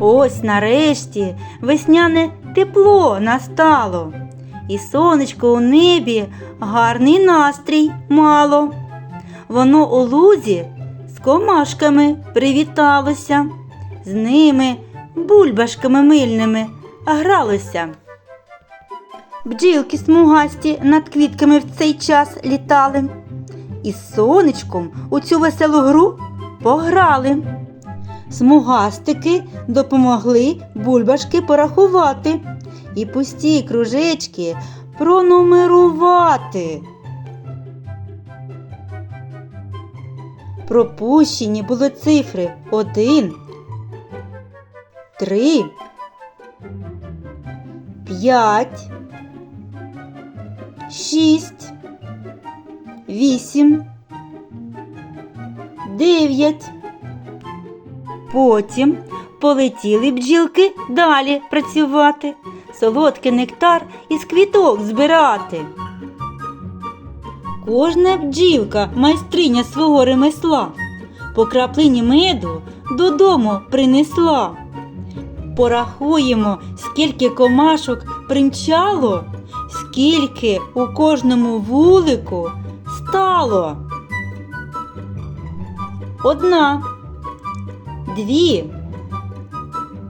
Ось нарешті весняне тепло настало, і сонечко у небі гарний настрій мало. Воно у лузі з комашками привіталося, з ними бульбашками мильними гралося. Бджілки смугасті над квітками в цей час літали, і сонечком у цю веселу гру пограли. Смугастики допомогли бульбашки порахувати і пусті кружечки пронумерувати. Пропущені були цифри один, три, п'ять, шість, вісім, дев'ять. Потім полетіли бджілки далі працювати, солодкий нектар із квіток збирати. Кожна бджілка майстриня свого ремесла, по краплині меду додому принесла. Порахуємо, скільки комашок примчало, скільки у кожному вулику стало. Одна дві,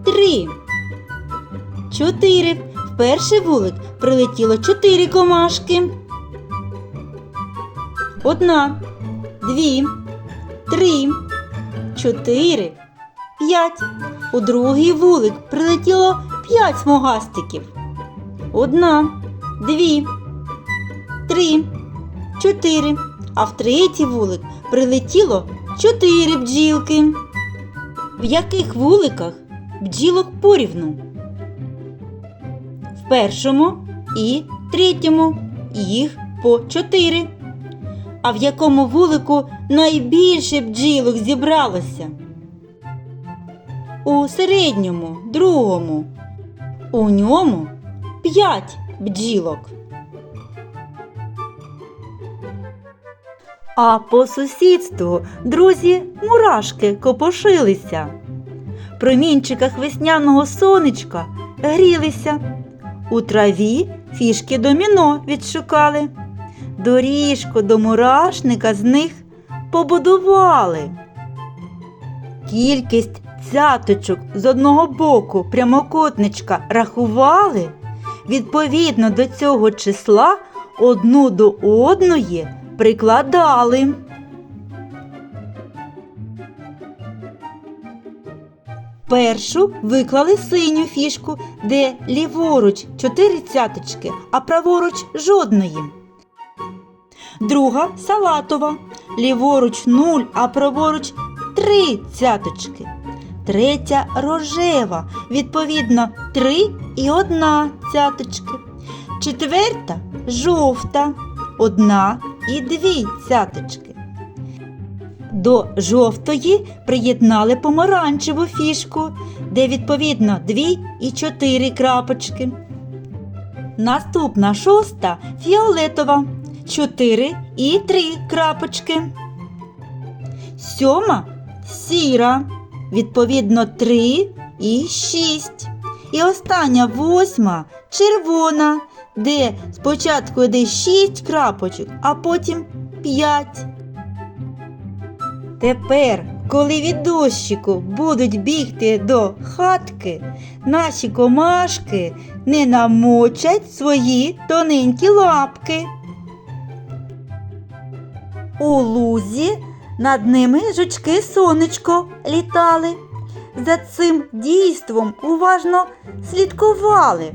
три, чотири. В перший вулик прилетіло чотири комашки. Одна, дві, три, чотири, п'ять. У другий вулик прилетіло п'ять смугастиків. Одна, дві, три, чотири. А в третій вулик прилетіло чотири бджілки. В яких вуликах бджілок порівну? В першому і третьому їх по чотири. А в якому вулику найбільше бджілок зібралося? У середньому, другому. У ньому п'ять бджілок. А по сусідству друзі мурашки копошилися. Промінчиках весняного сонечка грілися. У траві фішки доміно відшукали. Доріжку до мурашника з них побудували. Кількість цяточок з одного боку прямокутничка рахували. Відповідно до цього числа одну до одної прикладали. Першу виклали синю фішку, де ліворуч чотири цяточки, а праворуч жодної. Друга салатова. Ліворуч нуль, а праворуч три цяточки. Третя рожева, відповідно, три і одна цяточки. Четверта жовта, одна і дві цяточки. До жовтої приєднали помаранчеву фішку, де відповідно дві і чотири крапочки. Наступна шоста фіолетова, чотири і три крапочки. Сьома сіра, відповідно три і шість. І остання восьма червона, де спочатку йде шість крапочок, а потім п'ять. Тепер, коли від дощику будуть бігти до хатки, наші комашки не намочать свої тоненькі лапки. У лузі над ними жучки сонечко літали. За цим дійством уважно слідкували.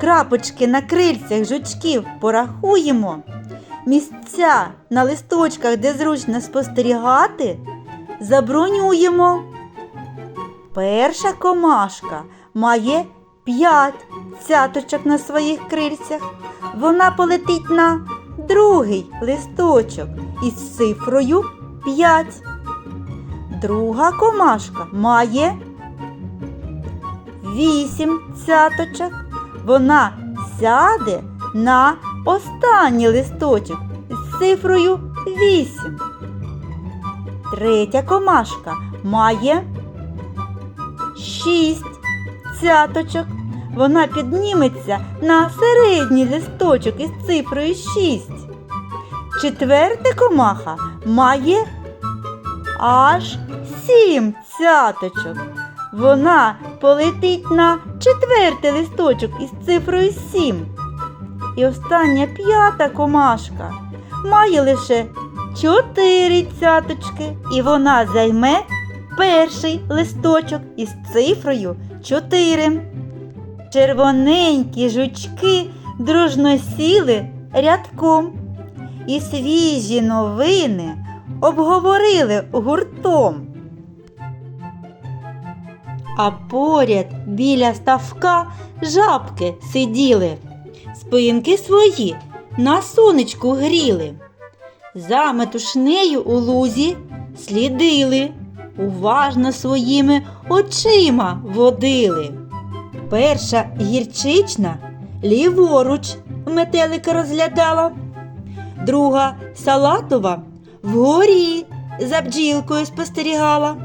Крапочки на крильцях жучків порахуємо. Місця на листочках, де зручно спостерігати, забронюємо. Перша комашка має п'ять цяточок на своїх крильцях. Вона полетить на другий листочок із цифрою 5. Друга комашка має 8 цяточок. Вона сяде на останній листочок з цифрою 8. Третя комашка має шість цяточок. Вона підніметься на середній листочок із цифрою шість. Четверта комаха має аж сім цяточок. Вона полетить на четвертий листочок із цифрою сім. І остання п'ята комашка має лише чотири цяточки, і вона займе перший листочок із цифрою 4. Червоненькі жучки дружно сіли рядком і свіжі новини обговорили гуртом. А поряд біля ставка жабки сиділи, спинки свої на сонечку гріли. За метушнею у лузі слідили, уважно своїми очима водили. Перша гірчична ліворуч метелика розглядала, друга салатова вгорі за бджілкою спостерігала,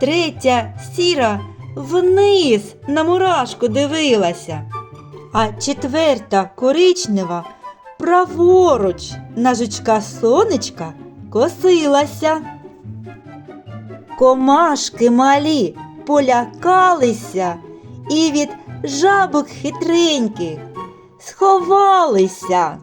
третя сіра вниз на мурашку дивилася, а четверта коричнева праворуч на жучка сонечка косилася. Комашки малі полякалися і від жабок хитреньких сховалися.